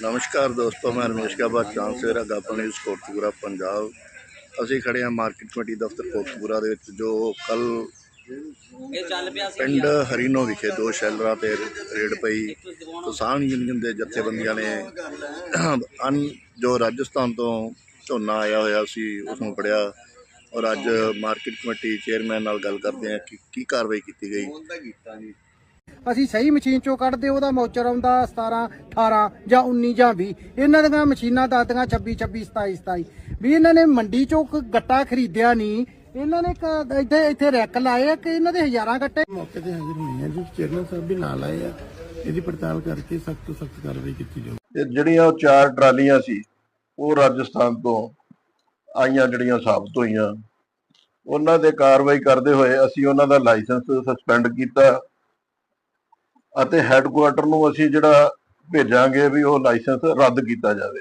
ਨਮਸਕਾਰ ਦੋਸਤੋ ਮੈਂ ਰਮੇਸ਼ ਗਾਬਾ ਚਾਂਸਲਰ ਗਾਬਾ ਨਿਊਜ਼ ਕੋਟਪੂਰਾ ਪੰਜਾਬ। ਅਸੀਂ ਖੜੇ ਹਾਂ ਮਾਰਕੀਟ ਕਮੇਟੀ ਦਫ਼ਤਰ ਕੋਟਪੂਰਾ ਦੇ ਵਿੱਚ ਜੋ ਕੱਲ ਇਹ ਚੱਲ ਪਿਆ ਸੀ ਪਿੰਡ ਹਰੀਨੋ ਵਿਖੇ ਦੋ ਸ਼ੈਲਰਾਂ ਤੇ ਰੇਡ ਪਈ। ਕਿਸਾਨ ਯੂਨੀਅਨ ਦੇ ਜਥੇਬੰਦੀਆਂ ਨੇ ਅਨ ਜੋ ਰਾਜਸਥਾਨ ਤੋਂ ਝੋਨਾ ਆਇਆ ਹੋਇਆ ਸੀ ਉਸ ਨੂੰ ਫੜਿਆ। ਔਰ ਅੱਜ ਮਾਰਕੀਟ ਕਮੇਟੀ ਚੇਅਰਮੈਨ ਨਾਲ ਗੱਲ ਕਰਦੇ ਹਾਂ ਕਿ ਕੀ ਕਾਰਵਾਈ ਕੀਤੀ ਗਈ। ਅਸੀਂ ਸਹੀ ਮਸ਼ੀਨ ਚੋਂ ਕੱਢਦੇ ਉਹਦਾ ਮੌਚਰ ਆਉਂਦਾ 17 18 ਜਾਂ 19 ਜਾਂ 20 ਇਹਨਾਂ ਦੀਆਂ ਮਸ਼ੀਨਾਂ ਦੱਸਦੀਆਂ 26 26 27 27 ਵੀ ਇਹਨਾਂ ਨੇ ਮੰਡੀ ਚੋਂ ਕੋਈ ਗੱਟਾ ਖਰੀਦਿਆ ਨਹੀਂ ਇਹਨਾਂ ਨੇ ਇੱਥੇ ਇੱਥੇ ਰੈਕ ਲਾਏ ਆ ਕਿ ਇਹਨਾਂ ਦੇ ਹਜ਼ਾਰਾਂ ਗੱਟੇ? ਮੌਕੇ ਤੇ ਹਾਜ਼ਰ ਹੋਏ ਆ ਜੀ। ਚੇਅਰਮੈਨ ਸਾਹਿਬ ਵੀ ਨਾਲ ਆਏ ਆ। ਇਹਦੀ ਪੜਤਾਲ ਕਰਕੇ ਸਖਤ ਤੋਂ ਸਖਤ ਕਾਰਵਾਈ ਕੀਤੀ ਜਾਊ। ਜਿਹੜੀਆਂ ਉਹ ਚਾਰ ਟਰਾਲੀਆਂ ਸੀ ਉਹ ਰਾਜਸਥਾਨ ਤੋਂ ਆਈਆਂ ਜਿਹੜੀਆਂ ਸਾਬਤ ਹੋਈਆਂ। ਉਹਨਾਂ ਤੇ ਕਾਰਵਾਈ ਕਰਦੇ ਹੋਏ ਅਸੀਂ ਉਹਨਾਂ ਦਾ ਲਾਇਸੈਂਸ ਸਸਪੈਂਡ ਕੀਤਾ। ਅਤੇ ਹੈੱਡਕੁਆਟਰ ਨੂੰ ਅਸੀਂ ਜਿਹੜਾ ਭੇਜਾਂਗੇ ਵੀ ਉਹ ਲਾਇਸੈਂਸ ਰੱਦ ਕੀਤਾ ਜਾਵੇ।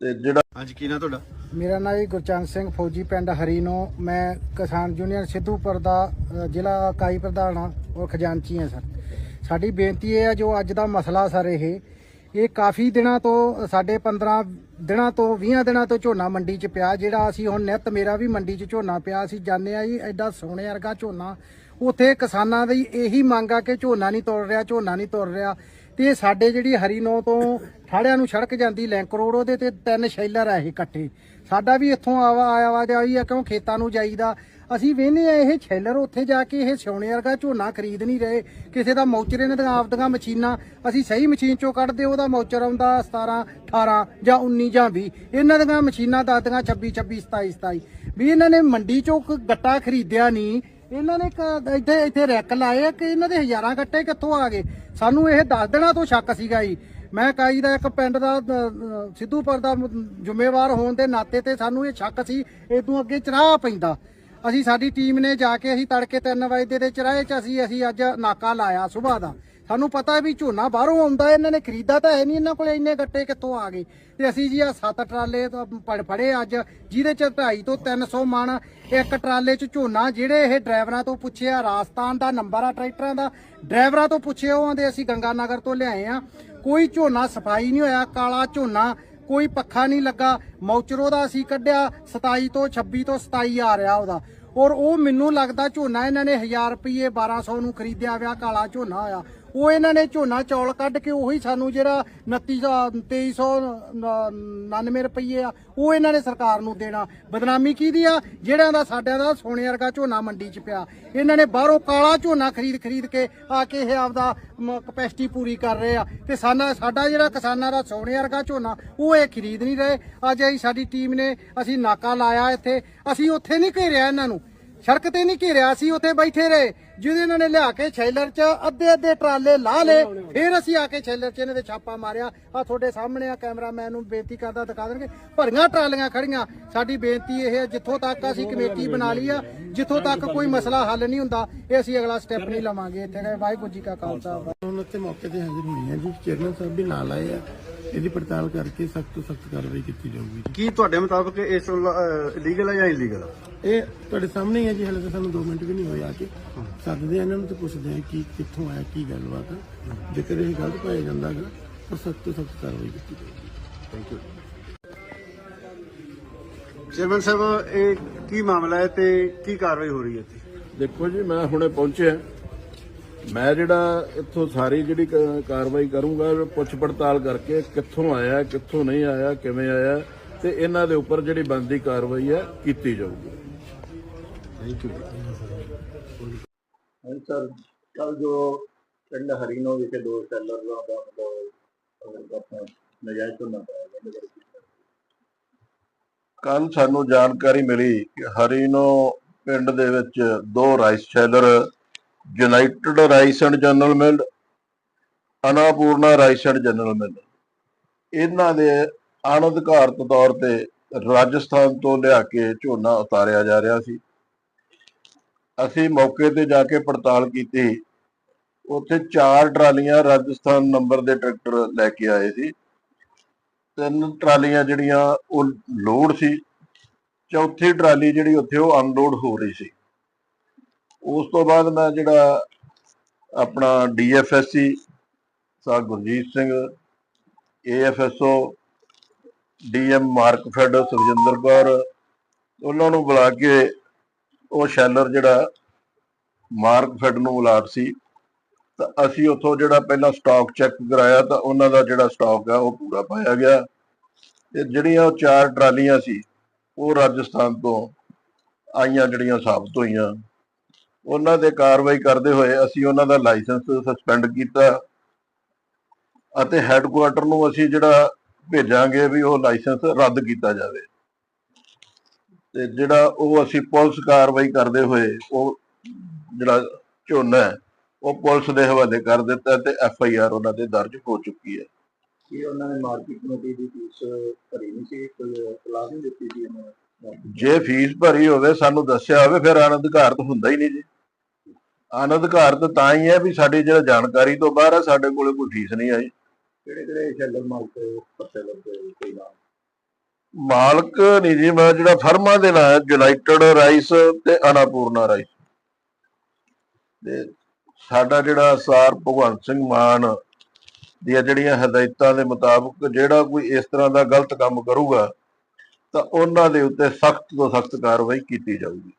ਤੇ ਜਿਹੜਾ ਅੱਜ ਕੀ ਨਾ ਤੁਹਾਡਾ? ਮੇਰਾ ਨਾਮ ਜੀ ਗੁਰਚਰਨ ਸਿੰਘ ਫੌਜੀ ਪਿੰਡ ਹਰੀਨੋ। ਮੈਂ ਕਿਸਾਨ ਯੂਨੀਅਨ ਸਿੱਧੂਪੁਰ ਦਾ ਅ, ਜ਼ਿਲ੍ਹਾ ਇਕਾਈ ਪ੍ਰਧਾਨ ਹਾਂ ਔਰ ਖਜ਼ਾਨਚੀ ਹਾਂ ਸਰ। ਸਾਡੀ ਬੇਨਤੀ ਇਹ ਹੈ ਜੋ ਅੱਜ ਦਾ ਮਸਲਾ ਸਰ ਇਹ ਇਹ ਕਾਫੀ ਦਿਨਾਂ ਤੋਂ ਸਾਡੇ 15 ਦਿਨਾਂ ਤੋਂ 20 ਦਿਨਾਂ ਤੋਂ ਝੋਨਾ ਮੰਡੀ 'ਚ ਪਿਆ ਜਿਹੜਾ ਅਸੀਂ ਹੁਣ ਨਿੱਤ ਮੇਰਾ ਵੀ ਮੰਡੀ 'ਚ ਝੋਨਾ ਪਿਆ। ਅਸੀਂ ਜਾਣਦੇ ਆ ਜੀ ਐਡਾ ਸੋਹਣੇ ਵਰਗਾ ਝੋਨਾ ਉੱਥੇ ਕਿਸਾਨਾਂ ਦੀ ਇਹੀ ਮੰਗ ਆ ਕਿ ਝੋਨਾ ਨਹੀਂ ਤੁਰ ਰਿਹਾ, ਝੋਨਾ ਨਹੀਂ ਤੁਰ ਰਿਹਾ। ਤੇ ਸਾਡੇ ਜਿਹੜੀ ਹਰੀਨੋ ਤੋਂ ਠਾੜਿਆਂ ਨੂੰ ਸੜਕ ਜਾਂਦੀ ਲਿੰਕ ਰੋਡ ਉਹਦੇ ਤੇ ਤਿੰਨ ਸ਼ੈਲਰ ਆ ਇਹ ਇਕੱਠੇ। ਸਾਡਾ ਵੀ ਇੱਥੋਂ ਆਵਾ ਆਵਾਜ਼ ਆਈ ਆ, ਕਿਉਂ ਖੇਤਾਂ ਨੂੰ ਜਾਈਦਾ? ਅਸੀਂ ਵੇਖਨੇ ਆ ਇਹ ਸ਼ੈਲਰ ਉੱਥੇ ਜਾ ਕੇ ਇਹ ਸਿਉਣੇ ਵਰਗਾ ਝੋਨਾ ਖਰੀਦ ਨਹੀਂ ਰਹੇ। ਕਿਸੇ ਦਾ ਮੌਚਰ ਇਹਨਾਂ ਦੀਆਂ ਆਪਦੀਆਂ ਮਸ਼ੀਨਾਂ, ਅਸੀਂ ਸਹੀ ਮਸ਼ੀਨ ਚੋਂ ਕੱਢਦੇ, ਉਹਦਾ ਮੌਚਰ ਆਉਂਦਾ 17 18 ਜਾਂ 19 ਜਾਂ 20 ਇਹਨਾਂ ਦੀਆਂ ਮਸ਼ੀਨਾਂ ਦੱਸਦੀਆਂ 26 26 27 27 ਵੀ ਇਹਨਾਂ ਨੇ ਮੰਡੀ ਚੋਂ ਕੋਈ ਗੱਟਾ ਖਰੀਦਿਆ ਨਹੀਂ ਇਹਨਾਂ ਨੇ ਕ- ਇੱਥੇ ਇੱਥੇ ਰੈਕ ਲਾਏ ਆ ਕਿ ਇਹਨਾਂ ਦੇ ਹਜ਼ਾਰਾਂ ਕੱਟੇ ਕਿੱਥੋਂ ਆ ਗਏ? ਸਾਨੂੰ ਇਹ ਦੱਸ ਦੇਣਾ ਤੋਂ ਸ਼ੱਕ ਸੀਗਾ ਜੀ। ਮੈਂ ਕਾਈ ਦਾ ਇੱਕ ਪਿੰਡ ਦਾ ਅ, ਸਿੱਧੂਪੁਰ ਦਾ ਮ- ਜ਼ਿੰਮੇਵਾਰ ਹੋਣ ਦੇ ਨਾਤੇ ਤੇ ਸਾਨੂੰ ਇਹ ਸ਼ੱਕ ਸੀ ਇਹ ਤੋਂ ਅੱਗੇ ਚਰਾਹ ਪੈਂਦਾ। ਅਸੀਂ ਸਾਡੀ ਟੀਮ ਨੇ ਜਾ ਕੇ ਅਸੀਂ ਤੜਕੇ 3 ਵਜੇ ਦੇ ਚਰਾਹੇ 'ਚ ਅਸੀਂ ਅਸੀਂ ਅੱਜ ਨਾਕਾ ਲਾਇਆ ਸਵੇਰ ਦਾ। ਸਾਨੂੰ ਪਤਾ ਹੈ ਵੀ ਝੋਨਾ ਬਾਹਰੋਂ ਆਉਂਦਾ ਇਹਨਾਂ ਨੇ ਖਰੀਦਾ ਤਾਂ ਹੈ ਨਹੀਂ ਇਹਨਾਂ ਕੋਲੇ, ਇੰਨੇ ਗੱਟੇ ਕਿੱਥੋਂ ਆ ਗਏ? ਤੇ ਅਸੀਂ ਜੀ ਆ ਸੱਤ ਟਰਾਲੇ ਤੋਂ ਫੜੇ ਅੱਜ, ਜਿਹਦੇ ਚ 250 ਤੋਂ 300 ਮਣ, ਇੱਕ ਟਰਾਲੇ ਚ ਝੋਨਾ, ਜਿਹੜੇ ਇਹ ਡਰਾਈਵਰਾਂ ਤੋਂ ਪੁੱਛਿਆ, ਰਾਜਸਥਾਨ ਦਾ ਨੰਬਰ ਆ ਟਰੈਕਟਰਾਂ ਦਾ, ਡਰਾਈਵਰਾਂ ਤੋਂ ਪੁੱਛਿਆ, ਉਹ ਆਂਦੇ ਅਸੀਂ ਗੰਗਾ ਨਗਰ ਤੋਂ ਲਿਆਏ ਆ। ਕੋਈ ਝੋਨਾ ਸਫ਼ਾਈ ਨਹੀਂ ਹੋਇਆ, ਕਾਲਾ ਝੋਨਾ, ਕੋਈ ਪੱਖਾ ਨਹੀਂ ਲੱਗਾ, ਮੌਚਰੋ ਦਾ ਅਸੀਂ ਕੱਢਿਆ 27 ਤੋਂ 26 ਤੋਂ 27 ਆ ਰਿਹਾ ਉਹਦਾ। ਔਰ ਉਹ ਮੈਨੂੰ ਲੱਗਦਾ ਝੋਨਾ ਇਹਨਾਂ ਨੇ 1000 ਰੁਪਏ 1200 ਨੂੰ ਖਰੀਦਿਆ ਵਿਆ, ਕਾਲਾ ਝੋਨਾ ਹੋਇਆ। ਉਹ ਇਹਨਾਂ ਨੇ ਝੋਨਾ ਚੌਲ ਕੱਢ ਕੇ ਉਹੀ ਸਾਨੂੰ ਜਿਹੜਾ 2900 2399 ਰੁਪਏ ਆ, ਉਹ ਇਹਨਾਂ ਨੇ ਸਰਕਾਰ ਨੂੰ ਦੇਣਾ। ਬਦਨਾਮੀ ਕਿਹਦੀ ਆ? ਜਿਹੜਿਆਂ ਦਾ ਸਾਡਿਆਂ ਦਾ ਸੋਨੇ ਵਰਗਾ ਝੋਨਾ ਮੰਡੀ 'ਚ ਪਿਆ। ਇਹਨਾਂ ਨੇ ਬਾਹਰੋਂ ਕਾਲਾ ਝੋਨਾ ਖਰੀਦ ਖਰੀਦ ਕੇ ਆ ਕੇ ਇਹ ਆਪਦਾ ਕਪੈਸਿਟੀ ਪੂਰੀ ਕਰ ਰਹੇ ਆ। ਤੇ ਸਾਡਾ ਸਾਡਾ ਜਿਹੜਾ ਕਿਸਾਨਾਂ ਦਾ ਸੋਨੇ ਵਰਗਾ ਝੋਨਾ, ਉਹ ਇਹ ਖਰੀਦ ਨਹੀਂ ਰਹੇ। ਅੱਜ ਅਸੀਂ ਸਾਡੀ ਟੀਮ ਨੇ, ਅਸੀਂ ਨਾਕਾ ਲਾਇਆ ਇੱਥੇ। ਅਸੀਂ ਉੱਥੇ ਨਹੀਂ ਘੇਰਿਆ ਇਹਨਾਂ ਨੂੰ। ਸੜਕ ਤੇ ਨਹੀਂ ਘੇਰਿਆ ਸੀ, ਉੱਥੇ ਬੈਠੇ ਰਹੇ। ਜਿਹਦੇ ਇਹਨਾਂ ਨੇ ਲਿਆ ਕੇ ਛੈਲਰ 'ਚ ਅੱਧੇ ਅੱਧੇ ਟਰਾਲੇ ਲਾ ਲੇ ਫਿਰ ਅਸੀਂ ਆ ਕੇ ਛੈਲਰ 'ਚ ਇਹਨਾਂ ਦੇ ਛਾਪਾ ਮਾਰਿਆ। ਆ ਤੁਹਾਡੇ ਸਾਹਮਣੇ ਆ ਕੈਮਰਾਮੈਨ ਨੂੰ ਬੇਨਤੀ ਕਰਦਾ ਦਿਖਾ ਦੇਣਗੇ। ਭਰੀਆਂ ਟਰਾਲੀਆਂ ਖੜੀਆਂ। ਸਾਡੀ ਬੇਨਤੀ ਇਹ ਹੈ, ਜਿੱਥੋਂ ਤੱਕ ਅਸੀਂ ਕਮੇਟੀ ਬਣਾ ਲਈ ਆ, ਜਿੱਥੋਂ ਤੱਕ ਕੋਈ ਮਸਲਾ ਹੱਲ ਨਹੀਂ ਹੁੰਦਾ, ਇਹ ਅਸੀਂ ਅਗਲਾ ਸਟੈਪ ਨਹੀਂ ਲਵਾਂਗੇ। ਇੱਥੇ ਵਾਹਿਗੁਰੂ ਜੀ ਕਾ ਖਾਲਸਾ। ਹੁਣ ਉੱਥੇ ਮੌਕੇ ਤੇ ਹਾਜ਼ਰ ਹੋਏ ਆ ਜੀ। ਚੇਅਰਮੈਨ ਸਾਹਿਬ ਵੀ ਨਾਲ ਆਏ ਆ। ਇਹਦੀ ਪੜਤਾਲ ਕਰਕੇ ਸਖਤ ਤੋਂ ਸਖਤ ਕਾਰਵਾਈ ਕੀਤੀ ਜਾਊਗੀ ਜੀ। ਕੀ ਤੁਹਾਡੇ ਮੁਤਾਬਕ ਇਸ ਲੀਗਲ ਹੈ ਜਾਂ ਇਲੀਗਲ ਇਹ ਤੁਹਾਡੇ ਸਾਹਮਣੇ ਹੀ ਹੈ ਜੀ ਹਲੇ ਤਾਂ ਸਾਨੂੰ 2 ਮਿੰਟ ਵੀ ਨਹੀਂ ਹੋਏ ਆ ਕੇ। ਸੱਦਦੇ ਆ ਇਹਨਾਂ ਨੂੰ ਤੇ ਪੁੱਛਦੇ ਆ ਕੀ ਕਿੱਥੋਂ ਆਇਆ ਕੀ ਗੱਲਬਾਤ ਆ। ਜੇਕਰ ਇਹ ਗਲਤ ਪਾਇਆ ਜਾਂਦਾ ਹੈਗਾ ਤਾਂ ਸਖਤ ਤੋਂ ਸਖਤ ਕਾਰਵਾਈ ਕੀਤੀ ਜਾਊਗੀ। ਥੈਂਕ ਯੂ ਚੇਅਰਮੈਨ ਸਾਹਿਬ ਇਹ ਕੀ ਮਾਮਲਾ ਹੈ ਤੇ ਕੀ ਕਾਰਵਾਈ ਹੋ ਰਹੀ ਹੈ ਇੱਥੇ? ਦੇਖੋ ਜੀ ਮੈਂ ਹੁਣੇ ਪਹੁੰਚਿਆ। ਮੈਂ ਜਿਹੜਾ ਇੱਥੋਂ ਸਾਰੀ ਜਿਹੜੀ ਕਾਰਵਾਈ ਕਰੂੰਗਾ ਪੁੱਛ ਪੜਤਾਲ ਕਰਕੇ ਕਿੱਥੋਂ ਆਇਆ ਕਿੱਥੋਂ ਨਹੀਂ ਆਇਆ ਕਿਵੇਂ ਆਇਆ ਤੇ ਇਹਨਾਂ ਦੇ ਉੱਪਰ ਜਿਹੜੀ ਬੰਦੀ ਕਾਰਵਾਈ ਹੈ ਕੀਤੀ ਜਾਊਗੀ। ਥੈਂਕ ਯੂ ਸਰ ਕੱਲ ਜੋ ਪਿੰਡ ਹਰੀਨੋ ਵਿਖੇ ਦੋ ਸ਼ੈਲਰ ਦਾ ਮਤਲਬ ਨਜਾਇਜ਼ ਝੋਨਾ ਪਾਇਆ ਕੱਲ ਸਾਨੂੰ ਜਾਣਕਾਰੀ ਮਿਲੀ ਕਿ ਹਰੀਨੋ ਪਿੰਡ ਦੇ ਵਿੱਚ ਦੋ rice sheller united rice and general mill Annapurna rice and general mill ਇਹਨਾਂ ਦੇ ਅਣਅਧਿਕਾਰਤ ਤੌਰ ਤੇ ਰਾਜਸਥਾਨ ਤੋਂ ਲਿਆ ਕੇ ਝੋਨਾ ਉਤਾਰਿਆ ਜਾ ਰਿਹਾ ਸੀ। ਅਸੀਂ ਮੌਕੇ ਤੇ ਜਾ ਕੇ ਪੜਤਾਲ ਕੀਤੀ। ਉੱਥੇ ਚਾਰ ਟਰਾਲੀਆਂ ਰਾਜਸਥਾਨ ਨੰਬਰ ਦੇ ਟਰੈਕਟਰ ਲੈ ਕੇ ਆਏ ਸੀ। ਤਿੰਨ ਟਰਾਲੀਆਂ ਜਿਹੜੀਆਂ ਉਹ ਲੋਡ ਸੀ। ਚੌਥੀ ਟਰਾਲੀ ਜਿਹੜੀ ਉੱਥੇ ਉਹ ਅਨਲੋਡ ਹੋ ਰਹੀ ਸੀ। ਉਸ ਤੋਂ ਬਾਅਦ ਮੈਂ ਜਿਹੜਾ ਆਪਣਾ ਡੀਐਫਐਸਸੀ ਸਾ ਗੁਰਜੀਤ ਸਿੰਘ ਏਐਫਐਸਓ ਡੀਐਮ ਮਾਰਕਫੈਡ ਸੁਖਜਿੰਦਰ ਕੌਰ, ਉਹਨਾਂ ਨੂੰ ਬੁਲਾ ਕੇ ਉਹ ਸ਼ੈਲਰ ਜਿਹੜਾ ਮਾਰਕਫੈਡ ਨੂੰ ਅਲਾਟ ਸੀ। ਤਾਂ ਅਸੀਂ ਉੱਥੋਂ ਜਿਹੜਾ ਪਹਿਲਾਂ ਸਟਾਕ ਚੈੱਕ ਕਰਾਇਆ ਤਾਂ ਉਹਨਾਂ ਦਾ ਜਿਹੜਾ ਸਟਾਕ ਹੈ ਉਹ ਪੂਰਾ ਪਾਇਆ ਗਿਆ। ਤੇ ਜਿਹੜੀਆਂ ਉਹ ਚਾਰ ਟਰਾਲੀਆਂ ਸੀ ਉਹ ਰਾਜਸਥਾਨ ਤੋਂ ਆਈਆਂ, ਜਿਹੜੀਆਂ ਸਾਬਤ ਹੋਈਆਂ। ਉਹਨਾਂ ਦੇ ਕਾਰਵਾਈ ਕਰਦੇ ਹੋਏ ਅਸੀਂ ਉਹਨਾਂ ਦਾ ਲਾਇਸੈਂਸ ਸਸਪੈਂਡ ਕੀਤਾ ਅਤੇ ਹੈੱਡਕੁਆਟਰ ਨੂੰ ਅਸੀਂ ਜਿਹੜਾ ਭੇਜਾਂਗੇ ਵੀ ਉਹ ਲਾਇਸੈਂਸ ਰੱਦ ਕੀਤਾ ਜਾਵੇ। ਤੇ ਜਿਹੜਾ ਉਹ ਅਸੀਂ ਪੁਲਿਸ ਕਾਰਵਾਈ ਕਰਦੇ ਹੋਏ ਉਹ ਜਿਹੜਾ ਝੋਨਾ ਹੈ ਉਹ ਪੁਲਿਸ ਦੇ ਹਵਾਲੇ ਕਰ ਦਿੱਤਾ ਤੇ ਐਫ ਆਈ ਆਰ ਉਹਨਾਂ ਤੇ ਦਰਜ ਹੋ ਚੁੱਕੀ ਹੈ। ਕੀ ਉਹਨਾਂ ਨੇ ਮਾਰਕੀਟ ਕਮੇਟੀ ਦੀ ਫੀਸ ਭਰੀ ਨਹੀਂ ਸੀ? ਕੋਈ ਸਲਾਹ ਨਹੀਂ ਦਿੱਤੀ ਸੀ ਉਹਨਾਂ ਨੇ? ਜੇ ਫੀਸ ਭਰੀ ਹੋਵੇ ਸਾਨੂੰ ਦੱਸਿਆ ਹੋਵੇ ਫਿਰ ਅਨਧਿਕਾਰਤ ਹੁੰਦਾ ਹੀ ਨਹੀਂ ਜੀ। ਅਨਧਿਕਾਰਤ ਤਾਂ ਹੀ ਹੈ ਵੀ ਸਾਡੀ ਜਿਹੜਾ ਜਾਣਕਾਰੀ ਤੋਂ ਬਾਹਰ ਹੈ ਸਾਡੇ ਕੋਲੇ ਕੋਈ ਫੀਸ ਨਹੀਂ ਆਈ। ਕਿਹੜੇ ਕਿਹੜੇ ਸ਼ੈਲਰ ਮਾਲਕ ਪੱਤੇ ਲੱਗੇ ਕੋਈ ਨਾਮ ਮਾਲਕ ਨਹੀਂ ਜੀ ਮੈਂ ਜਿਹੜਾ ਫਰਮਾਂ ਦੇ ਨਾਂ ਯੂਨਾਈਟਿਡ ਰਾਈਸ ਤੇ ਅਨਾਪੂਰਨਾ ਰਾਈਸ। ਤੇ ਸਾਡਾ ਜਿਹੜਾ ਸਰ ਭਗਵੰਤ ਸਿੰਘ ਮਾਨ ਦੀਆਂ ਜਿਹੜੀਆਂ ਹਦਾਇਤਾਂ ਦੇ ਮੁਤਾਬਕ ਜਿਹੜਾ ਕੋਈ ਇਸ ਤਰ੍ਹਾਂ ਦਾ ਗਲਤ ਕੰਮ ਕਰੂਗਾ ਤਾਂ ਉਹਨਾਂ ਦੇ ਉੱਤੇ ਸਖਤ ਤੋਂ ਸਖਤ ਕਾਰਵਾਈ ਕੀਤੀ ਜਾਊਗੀ।